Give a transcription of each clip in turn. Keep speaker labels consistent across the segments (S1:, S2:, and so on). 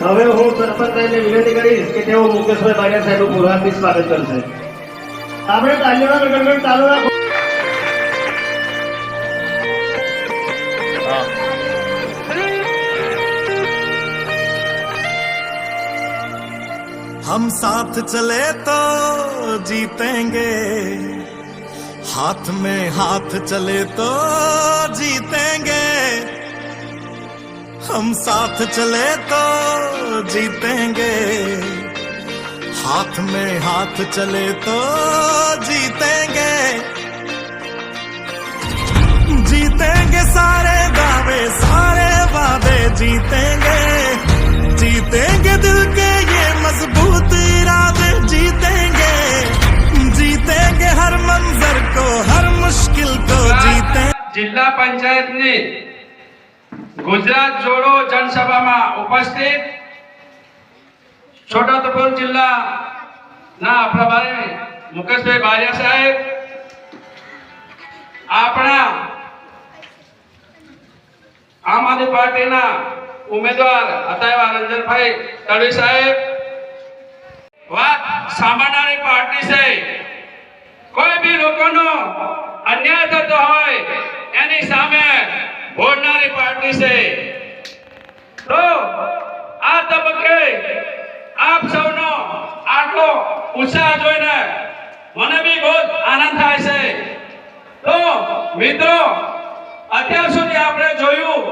S1: હવે હું સરપંચ સાહેબને વિનંતી કરીશ કે તેઓ મુકેશભાઈ બારિયા સાહેબનું પુરાથી સ્વાગત કરશે આપણે તાલીઓના ગણગણ ચાલુ રાખો
S2: हम साथ चले तो जीतेंगे हाथ में हाथ चले तो जीतेंगे हम साथ चले तो जीतेंगे। हाथ में हाथ चले तो जीतेंगे। जीतेंगे सारे दावे, सारे वादे जीतेंगे। जीतेंगे दिल के ये मज़बूत इरादे, जीतेंगे। जीतेंगे हर मंजर को, हर मुश्किल को, जीते
S3: जिला पंचायत ने ગુજરાત જોડો જનસભામાં ઉપસ્થિત છોટાઉદેપુર જિલ્લાના પ્રભારી મુકેશભાઈ બારિયા સાહેબ, આપણા આમ આદમી પાર્ટીના ઉમેદવાર હતા એવા રંજનભાઈ તડવી સાહેબ. વાત સાંભળનારી પાર્ટી છે. કોઈ બી લોકોનો અન્યાય થતો હોય એની સામે બોલનારી પાર્ટી છે. તો આ તબક્કે આપ સૌનો આટલો ઉત્સાહ જોઈને મને બી બહુ આનંદ થાય છે. તો મિત્રો, અત્યાર સુધી આપણે જોયું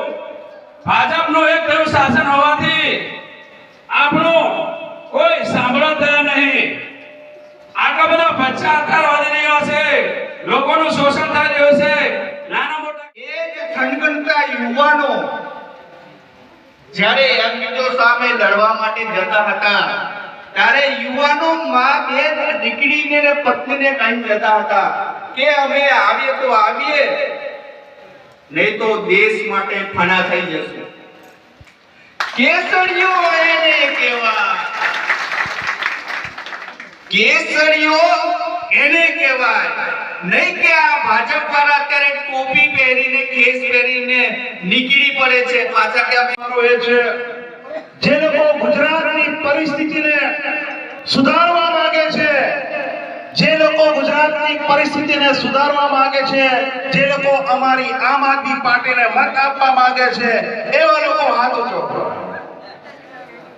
S3: ભાજપનું એક એવું શાસન હોવાથી આપણું કોઈ સાંભળો થયા નહીં. આટલા બધા બચ્ચા અત્યારે વધી રહ્યા છે લોકોનું શોષણ થઈ રહ્યું છે નાના મોટા
S4: એ જે ખનગનતા યુવાનો જ્યારે અંગ્રેજો સામે લડવા માટે જતા હતા, ત્યારે યુવાનો માં બે દીકરીને ને પત્નીને કહી જતા હતા કે અમે આવીએ તો આવીએ, નહીં તો દેશ માટે ફણા થઈ જશે. કેસરીઓ એને કહેવાય કેસરીઓ એને કહેવાય. નહીં કે આ ભાજપ વાળા અત્યારે ટોપી પહેરીને, કેસ પહેરીને નીકળી પડે છે, પાછા કે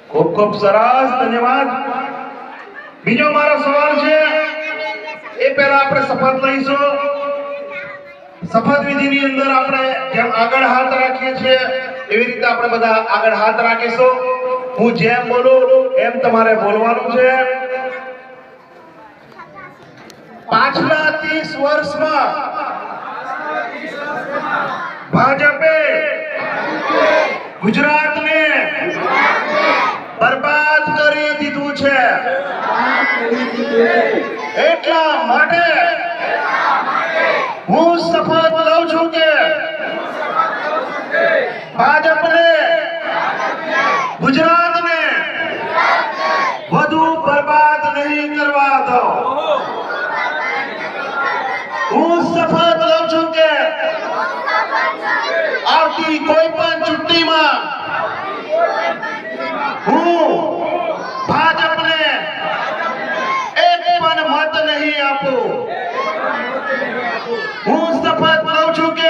S5: ખૂબ ખૂબ સરસ, ધન્યવાદ. બીજો મારો સવાલ છે, એ પહેલા આપણે શપથ લઈશું. શપથ વિધિની અંદર આપણે જેમ આગળ હાથ રાખીએ છીએ એવી રીતે આપણે બધા આગળ હાથ રાખીશું. હું જેમ બોલું, એમ તમારે બોલવાનું છે. પાછલા 30 વર્ષમાં ભાજપે ગુજરાતને ભાજપને ગુજરાતને વધુ બરબાદ નહીં કરવા દો હું શપથ લઉં છું કે આવતી કોઈ પણ ચૂંટણીમાં હું ભાજપને એક પણ મત નહીં આપું હું શપથ લઉં છું કે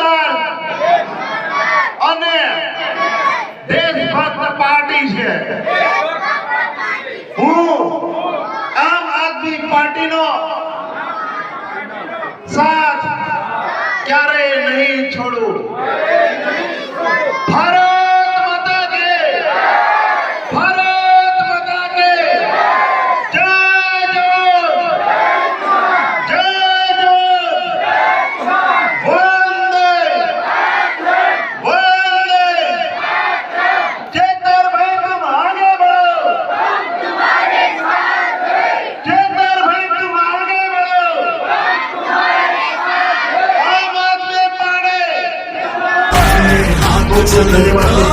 S5: પાર્ટી છે. હું આમ આદમી પાર્ટીનો Thank you.